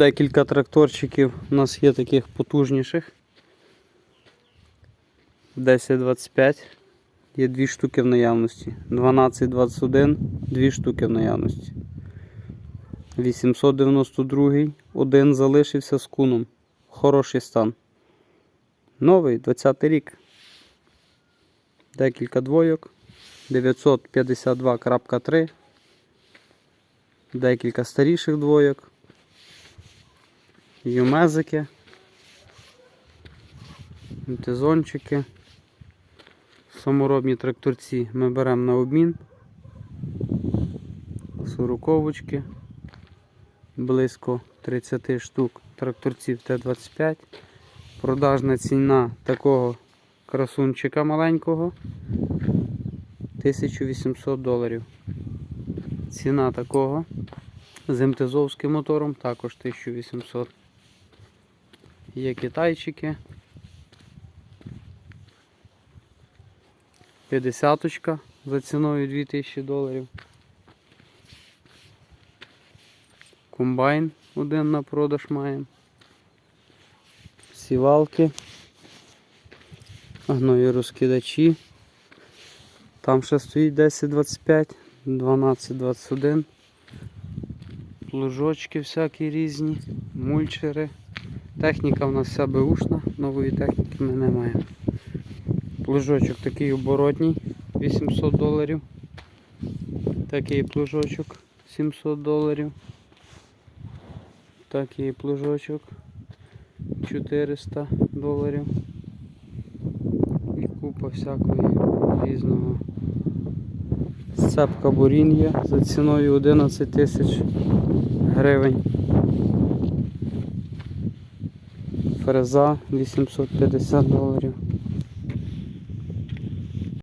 декілька тракторчиків у нас є таких потужніших. 1025. Є дві штуки в наявності. 1221, дві штуки в наявності. 892, один залишився з куном. Хороший стан. Новий 20 рік. Декілька двойок. 952.3. Декілька старіших двойок. Юмезики. Мтизончики. Саморобні тракторці ми беремо на обмін. Сороковочки. Близько 30 штук тракторців Т-25. Продажна ціна такого красунчика маленького 1800 доларів. Ціна такого з МТЗовським мотором також 1800. Є китайчики. 50 за ціною 2000 доларів. Комбайн один на продаж маємо. Сівалки. Гної розкидачі. Там ще стоїть 1025, 1221. Плужочки всякі різні, мульчери. Техніка в нас вся беушна, нової техніки ми не маємо. Плужочок такий оборотній, 800 доларів. Такий плужочок 700 доларів. Такий плужочок 400 доларів. І купа всякого різного. Сцепка бурін'я за ціною 11 тисяч гривень. Фреза 850 доларів.